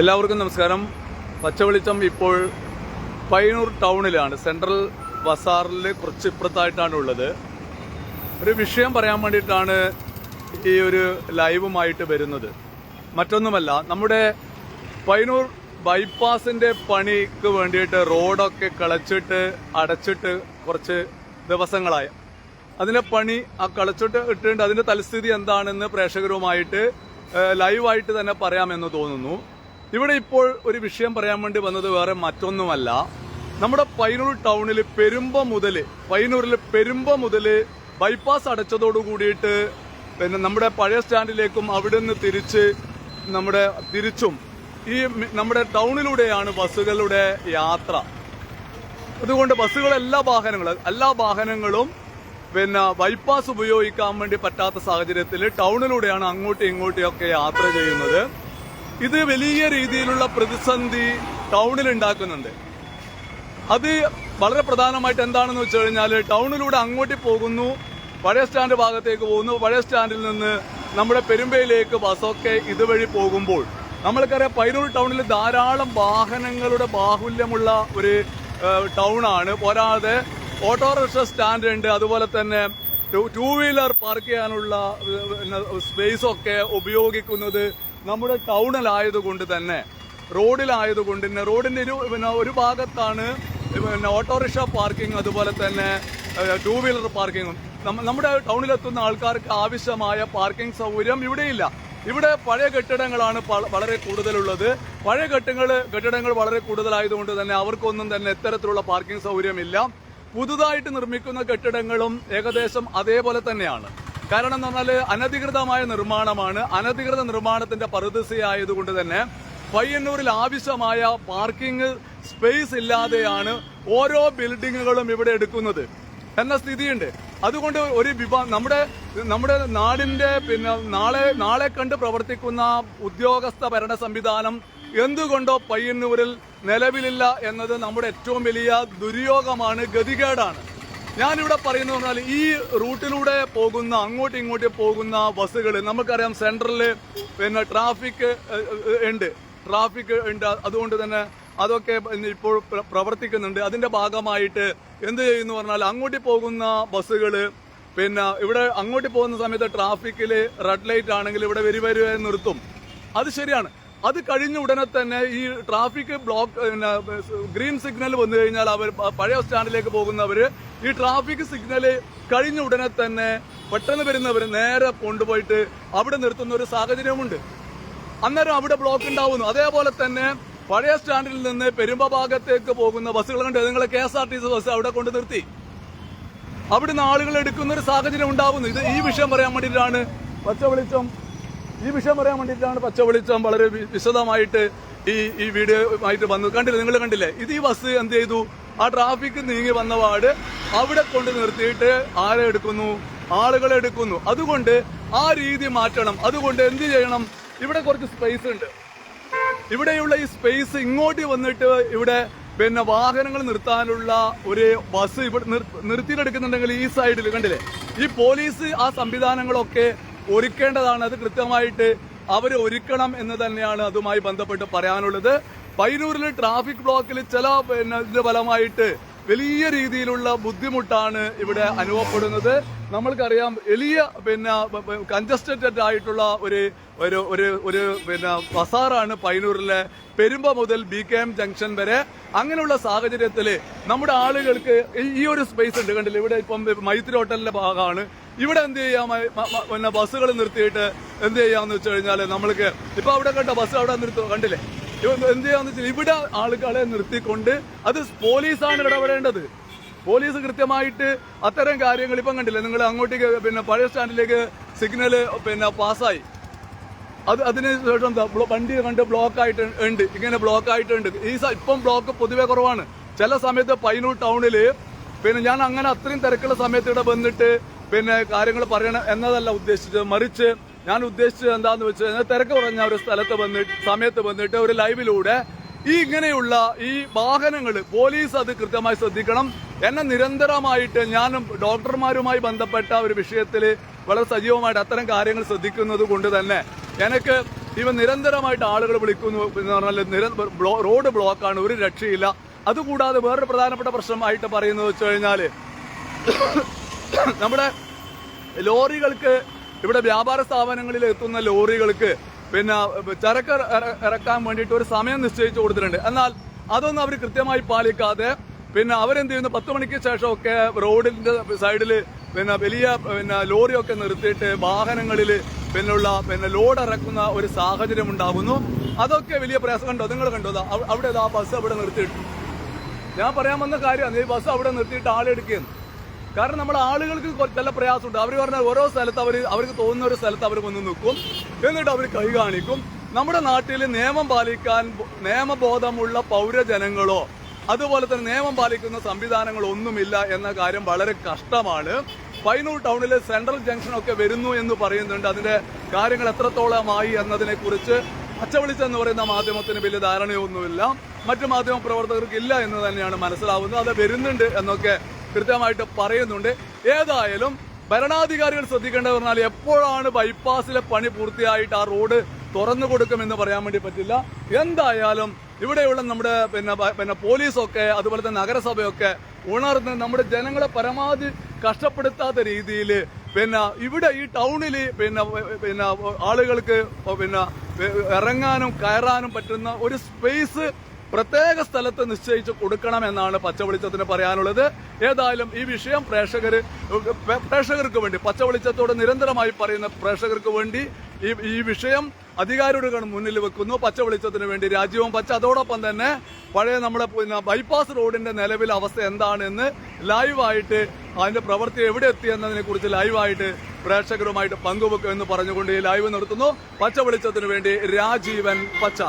എല്ലാവർക്കും നമസ്കാരം. പച്ചവെളിച്ചം ഇപ്പോൾ പയ്യന്നൂർ ടൗണിലാണ്. സെൻട്രൽ ബസാറിൽ കുറച്ച് ഇപ്പുറത്തായിട്ടാണ് ഉള്ളത്. ഒരു വിഷയം പറയാൻ വേണ്ടിയിട്ടാണ് ഈ ഒരു ലൈവുമായിട്ട് വരുന്നത്. മറ്റൊന്നുമല്ല നമ്മുടെ പയ്യന്നൂർ ബൈപ്പാസിന്റെ പണിക്ക് വേണ്ടിയിട്ട് റോഡൊക്കെ കളച്ചിട്ട് അടച്ചിട്ട് കുറച്ച് ദിവസങ്ങളായ. അതിന്റെ പണി ആ കളച്ചിട്ട് ഇട്ടിട്ടുണ്ട് അതിന്റെ തലസ്ഥിതി എന്താണെന്ന് പ്രേക്ഷകരുമായിട്ട് ലൈവായിട്ട് തന്നെ പറയാമെന്ന് തോന്നുന്നു. ഇവിടെ ഇപ്പോൾ ഒരു വിഷയം പറയാൻ വേണ്ടി വന്നത് വേറെ മറ്റൊന്നുമല്ല. നമ്മുടെ പൈനൂർ ടൗണിൽ പെരുമ്പ മുതൽ പൈനൂരിൽ പെരുമ്പ മുതൽ ബൈപ്പാസ് അടച്ചതോടു കൂടിയിട്ട് പിന്നെ നമ്മുടെ പഴയ സ്റ്റാൻഡിലേക്കും അവിടെ നിന്ന് തിരിച്ച് നമ്മുടെ തിരിച്ചും ഈ നമ്മുടെ ടൗണിലൂടെയാണ് ബസ്സുകളുടെ യാത്ര. അതുകൊണ്ട് ബസ്സുകൾ എല്ലാ വാഹനങ്ങളും എല്ലാ വാഹനങ്ങളും പിന്നെ ബൈപ്പാസ് ഉപയോഗിക്കാൻ വേണ്ടി പറ്റാത്ത സാഹചര്യത്തിൽ ടൗണിലൂടെയാണ് അങ്ങോട്ടും ഇങ്ങോട്ടും ഒക്കെ യാത്ര ചെയ്യുന്നത്. ഇത് വലിയ രീതിയിലുള്ള പ്രതിസന്ധി ടൗണിൽ ഉണ്ടാക്കുന്നുണ്ട്. അത് വളരെ പ്രധാനമായിട്ട് എന്താണെന്ന് വെച്ച് കഴിഞ്ഞാൽ ടൗണിലൂടെ അങ്ങോട്ട് പോകുന്നു പഴയ സ്റ്റാൻഡ് ഭാഗത്തേക്ക് പോകുന്നു പഴയ സ്റ്റാൻഡിൽ നിന്ന് നമ്മുടെ പെരുമ്പയിലേക്ക് ബസ്സൊക്കെ ഇതുവഴി പോകുമ്പോൾ നമ്മൾക്കറിയാം പൈനൂർ ടൗണിൽ ധാരാളം വാഹനങ്ങളുടെ ബാഹുല്യമുള്ള ഒരു ടൗണാണ്. പോരാതെ ഓട്ടോറിക്ഷ സ്റ്റാൻഡ് ഉണ്ട് അതുപോലെ തന്നെ ടൂ വീലർ പാർക്ക് ചെയ്യാനുള്ള സ്പേസൊക്കെ ഉപയോഗിക്കുന്നത് നമ്മുടെ ടൗണിലായതുകൊണ്ട് തന്നെ റോഡിലായതുകൊണ്ട് തന്നെ റോഡിന്റെ ഒരു പിന്നെ ഒരു ഭാഗത്താണ് പിന്നെ ഓട്ടോറിക്ഷ പാർക്കിംഗ് അതുപോലെ തന്നെ ടൂ വീലർ പാർക്കിങ്ങും. നമ്മ- നമ്മുടെ ടൗണിലെത്തുന്ന ആൾക്കാർക്ക് ആവശ്യമായ പാർക്കിംഗ് സൗകര്യം ഇവിടെയില്ല. ഇവിടെ പഴയ കെട്ടിടങ്ങളാണ് വളരെ കൂടുതലുള്ളത്. പഴയ കെട്ടിടങ്ങൾ കെട്ടിടങ്ങൾ വളരെ കൂടുതലായതുകൊണ്ട് തന്നെ അവർക്കൊന്നും തന്നെ ഇത്തരത്തിലുള്ള പാർക്കിംഗ് സൗകര്യമില്ല. പുതുതായിട്ട് നിർമ്മിക്കുന്ന കെട്ടിടങ്ങളും ഏകദേശം അതേപോലെ തന്നെയാണ്. കാരണം എന്ന് പറഞ്ഞാൽ അനധികൃതമായ നിർമ്മാണമാണ്. അനധികൃത നിർമ്മാണത്തിന്റെ പറുദശയായതുകൊണ്ട് തന്നെ പയ്യന്നൂരിൽ ആവശ്യമായ പാർക്കിംഗ് സ്പേസ് ഇല്ലാതെയാണ് ഓരോ ബിൽഡിങ്ങുകളും ഇവിടെ എടുക്കുന്നത്. എന്ന സ്ഥിതിയുണ്ട്. അതുകൊണ്ട് ഒരു വിഭാഗം നമ്മുടെ നമ്മുടെ നാടിന്റെ പിന്നെ നാളെ നാളെ കണ്ട് പ്രവർത്തിക്കുന്ന ഉദ്യോഗസ്ഥ ഭരണ സംവിധാനം എന്തുകൊണ്ടോ പയ്യന്നൂരിൽ നിലവിലില്ല എന്നത് നമ്മുടെ ഏറ്റവും വലിയ ദുര്യോഗമാണ് ഗതികേടാണ്. ഞാനിവിടെ പറയുന്നത് പറഞ്ഞാൽ ഈ റൂട്ടിലൂടെ പോകുന്ന അങ്ങോട്ടും ഇങ്ങോട്ടും പോകുന്ന ബസ്സുകൾ നമുക്കറിയാം സെൻട്രലിൽ പിന്നെ ട്രാഫിക് ഉണ്ട്. ട്രാഫിക് ഉണ്ട്. അതുകൊണ്ട് തന്നെ അതൊക്കെ ഇപ്പോൾ പ്രവർത്തിക്കുന്നുണ്ട്. അതിന്റെ ഭാഗമായിട്ട് എന്ത് ചെയ്യുന്നു പറഞ്ഞാൽ അങ്ങോട്ട് പോകുന്ന ബസ്സുകൾ പിന്നെ ഇവിടെ അങ്ങോട്ട് പോകുന്ന സമയത്ത് ട്രാഫിക്കിൽ റെഡ് ലൈറ്റ് ആണെങ്കിൽ ഇവിടെ വരി നിർത്തും. അത് ശരിയാണ്. അത് കഴിഞ്ഞ ഉടനെ തന്നെ ഈ ട്രാഫിക് ബ്ലോക്ക് ഗ്രീൻ സിഗ്നൽ വന്നു കഴിഞ്ഞാൽ അവർ പഴയ സ്റ്റാൻഡിലേക്ക് പോകുന്നവർ ഈ ട്രാഫിക് സിഗ്നൽ കഴിഞ്ഞ ഉടനെ തന്നെ പെട്ടെന്ന് വരുന്നവർ നേരെ കൊണ്ടുപോയിട്ട് അവിടെ നിർത്തുന്ന ഒരു സാഹചര്യമുണ്ട്. അന്നേരം അവിടെ ബ്ലോക്ക് ഉണ്ടാവുന്നു. അതേപോലെ തന്നെ പഴയ സ്റ്റാൻഡിൽ നിന്ന് പെരുമ്പ ഭാഗത്തേക്ക് പോകുന്ന ബസ്സുകൾ കണ്ട്? നിങ്ങൾ K S R T C bus അവിടെ കൊണ്ട് നിർത്തി. അവിടുന്ന് ആളുകൾ എടുക്കുന്ന ഒരു സാഹചര്യം ഉണ്ടാവുന്നു. ഇത് ഈ വിഷയം പറയാൻ വേണ്ടിയിട്ടാണ്. പച്ച വെളിച്ചം ഈ വിഷയം പറയാൻ വേണ്ടിയിട്ടാണ് പച്ച വെളിച്ചം വളരെ വിശദമായിട്ട് ഈ ഈ വീഡിയോ ആയിട്ട് വന്നു കണ്ടില്ല നിങ്ങൾ കണ്ടില്ലേ? ഇത് ഈ ബസ് എന്ത് ചെയ്തു? ആ ട്രാഫിക് നീങ്ങി വന്ന പാട് അവിടെ കൊണ്ട് നിർത്തിയിട്ട് ആരെ എടുക്കുന്നു? ആളുകളെ എടുക്കുന്നു. അതുകൊണ്ട് ആ രീതി മാറ്റണം. അതുകൊണ്ട് എന്ത് ചെയ്യണം? ഇവിടെ കുറച്ച് സ്പേസ് ഉണ്ട്. ഇവിടെയുള്ള ഈ സ്പേസ് ഇങ്ങോട്ട് വന്നിട്ട് ഇവിടെ പിന്നെ വാഹനങ്ങൾ നിർത്താനുള്ള ഒരു ബസ് ഇവിടെ നിർ- നിർത്തിയിട്ടെടുക്കുന്നുണ്ടെങ്കിൽ ഈ സൈഡിൽ കണ്ടില്ലേ? ഈ പോലീസ് ആ സംവിധാനങ്ങളൊക്കെ ഒരുക്കേണ്ടതാണ്. അത് കൃത്യമായിട്ട് അവർ ഒരുക്കണം എന്ന് തന്നെയാണ് അതുമായി ബന്ധപ്പെട്ട് പറയാനുള്ളത്. പൈനൂരിൽ ട്രാഫിക് ബ്ലോക്കിൽ ചില പിന്നെ ഫലമായിട്ട് വലിയ രീതിയിലുള്ള ബുദ്ധിമുട്ടാണ് ഇവിടെ അനുഭവപ്പെടുന്നത്. നമ്മൾക്കറിയാം വലിയ പിന്നെ കൺജസ്റ്റഡ് ആയിട്ടുള്ള ഒരു ഒരു ഒരു ഒരു പിന്നെ ബസാറാണ് പൈനൂരിലെ പെരുമ്പ മുതൽ ബി കെ എം ജംഗ്ഷൻ വരെ. അങ്ങനെയുള്ള സാഹചര്യത്തിൽ നമ്മുടെ ആളുകൾക്ക് ഈ ഒരു സ്പേസ് ഉണ്ട്. കണ്ടില്ല? ഇവിടെ ഇപ്പം മൈത്രി ഹോട്ടലിന്റെ ഭാഗമാണ്. ഇവിടെ എന്ത് ചെയ്യാം? പിന്നെ ബസ്സുകൾ നിർത്തിയിട്ട് എന്ത് ചെയ്യാന്ന് വെച്ച് കഴിഞ്ഞാൽ നമ്മൾക്ക് ഇപ്പൊ അവിടെ കണ്ട ബസ് അവിടെ നിർത്തും കണ്ടില്ലേ? എന്ത് ചെയ്യാന്ന് വെച്ചാൽ ഇവിടെ ആളുകളെ നിർത്തിക്കൊണ്ട് അത് പോലീസാണ് ഇടപെടേണ്ടത്. പോലീസ് കൃത്യമായിട്ട് അത്തരം കാര്യങ്ങൾ ഇപ്പം കണ്ടില്ലേ? നിങ്ങൾ അങ്ങോട്ടേക്ക് പിന്നെ പഴയ സ്റ്റാൻഡിലേക്ക് സിഗ്നൽ പിന്നെ പാസ്സായി. അത് അതിന് ശേഷം വണ്ടി കണ്ട് ബ്ലോക്ക് ആയിട്ട് ഉണ്ട്. ഇങ്ങനെ ബ്ലോക്ക് ആയിട്ടുണ്ട് ഈ ഇപ്പം ബ്ലോക്ക് പൊതുവെ കുറവാണ്. ചില സമയത്ത് പൈനൂർ ടൗണിൽ പിന്നെ ഞാൻ അങ്ങനെ അത്രയും തിരക്കുള്ള സമയത്ത് ഇവിടെ വന്നിട്ട് പിന്നെ കാര്യങ്ങൾ പറയണം എന്നതല്ല ഉദ്ദേശിച്ചത്. മറിച്ച് ഞാൻ ഉദ്ദേശിച്ചത് എന്താന്ന് വെച്ച് കഴിഞ്ഞാൽ തിരക്ക് കുറഞ്ഞ ഒരു സ്ഥലത്ത് വന്നിട്ട് സമയത്ത് വന്നിട്ട് ഒരു ലൈവിലൂടെ ഈ ഇങ്ങനെയുള്ള ഈ വാഹനങ്ങൾ പോലീസ് അത് കൃത്യമായി ശ്രദ്ധിക്കണം. എന്നെ നിരന്തരമായിട്ട് ഞാനും ഡോക്ടർമാരുമായി ബന്ധപ്പെട്ട ഒരു വിഷയത്തിൽ വളരെ സജീവമായിട്ട് അത്തരം കാര്യങ്ങൾ ശ്രദ്ധിക്കുന്നത് കൊണ്ട് തന്നെ എനിക്ക് ഇവ നിരന്തരമായിട്ട് ആളുകൾ വിളിക്കുന്നു എന്ന് പറഞ്ഞാൽ റോഡ് ബ്ലോക്കാണ് ഒരു രക്ഷയില്ല. അതുകൂടാതെ വേറൊരു പ്രധാനപ്പെട്ട പ്രശ്നമായിട്ട് പറയുന്നത് വെച്ച് കഴിഞ്ഞാൽ നമ്മുടെ ലോറികൾക്ക് ഇവിടെ വ്യാപാര സ്ഥാപനങ്ങളിൽ എത്തുന്ന ലോറികൾക്ക് പിന്നെ ചരക്ക് ഇറക്കാൻ വേണ്ടിയിട്ട് ഒരു സമയം നിശ്ചയിച്ചു കൊടുത്തിട്ടുണ്ട്. എന്നാൽ അതൊന്നും അവർ കൃത്യമായി പാലിക്കാതെ പിന്നെ അവരെന്ത് ചെയ്യുന്നു? പത്ത് മണിക്ക് ശേഷമൊക്കെ റോഡിന്റെ സൈഡിൽ പിന്നെ വലിയ പിന്നെ ലോറിയൊക്കെ നിർത്തിയിട്ട് വാഹനങ്ങളിൽ പിന്നുള്ള പിന്നെ ലോഡ് ഇറക്കുന്ന ഒരു സാഹചര്യം ഉണ്ടാകുന്നു. അതൊക്കെ വലിയ പ്രയാസം. കണ്ടോ? നിങ്ങൾ കണ്ടോ? അവിടെ ആ ബസ് അവിടെ നിർത്തിയിട്ടു ഞാൻ പറയാൻ വന്ന കാര്യമാണ് ഈ ബസ് അവിടെ നിർത്തിയിട്ട് ആളെടുക്കുന്നു കാരണം നമ്മൾ ആളുകൾക്ക് നല്ല പ്രയാസമുണ്ട്. അവർ പറഞ്ഞാൽ ഓരോ സ്ഥലത്ത് അവർ അവർക്ക് തോന്നുന്ന ഒരു സ്ഥലത്ത് അവർ വന്ന് നിൽക്കും. എന്നിട്ട് അവർ കൈ കാണിക്കും. നമ്മുടെ നാട്ടിൽ നിയമം പാലിക്കാൻ നിയമബോധമുള്ള പൗരജനങ്ങളോ അതുപോലെ തന്നെ നിയമം പാലിക്കുന്ന സംവിധാനങ്ങളോ ഒന്നുമില്ല എന്ന കാര്യം വളരെ കഷ്ടമാണ്. പൈനൂർ ടൗണിലെ സെൻട്രൽ ജംഗ്ഷൻ ഒക്കെ വരുന്നു എന്ന് പറയുന്നുണ്ട്. അതിന്റെ കാര്യങ്ങൾ എത്രത്തോളമായി എന്നതിനെ കുറിച്ച് പച്ചവിളിച്ചെന്ന് പറയുന്ന മാധ്യമത്തിന് വലിയ ധാരണയൊന്നുമില്ല. മറ്റു മാധ്യമ പ്രവർത്തകർക്ക് ഇല്ല എന്ന് തന്നെയാണ് മനസ്സിലാവുന്നത്. അത് വരുന്നുണ്ട് എന്നൊക്കെ കൃത്യമായിട്ട് പറയുന്നുണ്ട്. ഏതായാലും ഭരണാധികാരികൾ ശ്രദ്ധിക്കേണ്ടത് പറഞ്ഞാൽ എപ്പോഴാണ് ബൈപ്പാസിലെ പണി പൂർത്തിയായിട്ട് ആ റോഡ് തുറന്നു കൊടുക്കുമെന്ന് പറയാൻ വേണ്ടി പറ്റില്ല. എന്തായാലും ഇവിടെയുള്ള നമ്മുടെ പിന്നെ പിന്നെ പോലീസൊക്കെ അതുപോലെ തന്നെ നഗരസഭയൊക്കെ ഉണർന്ന് നമ്മുടെ ജനങ്ങളെ പരമാവധി കഷ്ടപ്പെടുത്താത്ത രീതിയിൽ പിന്നെ ഇവിടെ ഈ ടൗണിൽ പിന്നെ പിന്നെ ആളുകൾക്ക് പിന്നെ ഇറങ്ങാനും കയറാനും പറ്റുന്ന ഒരു സ്പേസ് പ്രത്യേക സ്ഥലത്ത് നിശ്ചയിച്ച് കൊടുക്കണമെന്നാണ് പച്ചവെളിച്ചത്തിന് പറയാനുള്ളത്. ഏതായാലും ഈ വിഷയം പ്രേക്ഷകർ പ്രേക്ഷകർക്ക് വേണ്ടി പച്ചവെളിച്ചത്തോട് നിരന്തരമായി പറയുന്ന പ്രേക്ഷകർക്ക് വേണ്ടി ഈ ഈ വിഷയം അധികാരിയുടെ മുന്നിൽ വെക്കുന്നു. പച്ചവെളിച്ചത്തിന് വേണ്ടി രാജ്യവും പച്ച അതോടൊപ്പം തന്നെ പഴയ നമ്മുടെ ബൈപ്പാസ് റോഡിന്റെ നിലവിലെ അവസ്ഥ എന്താണെന്ന് ലൈവായിട്ട് അതിന്റെ പ്രവൃത്തി എവിടെ എത്തി എന്നതിനെ കുറിച്ച് ലൈവായിട്ട് പ്രേക്ഷകരുമായിട്ട് പങ്കുവെക്കും എന്ന് പറഞ്ഞുകൊണ്ട് ഈ ലൈവ് നിർത്തുന്നു. പച്ച വെളിച്ചത്തിന് വേണ്ടി രാജീവൻ പച്ച.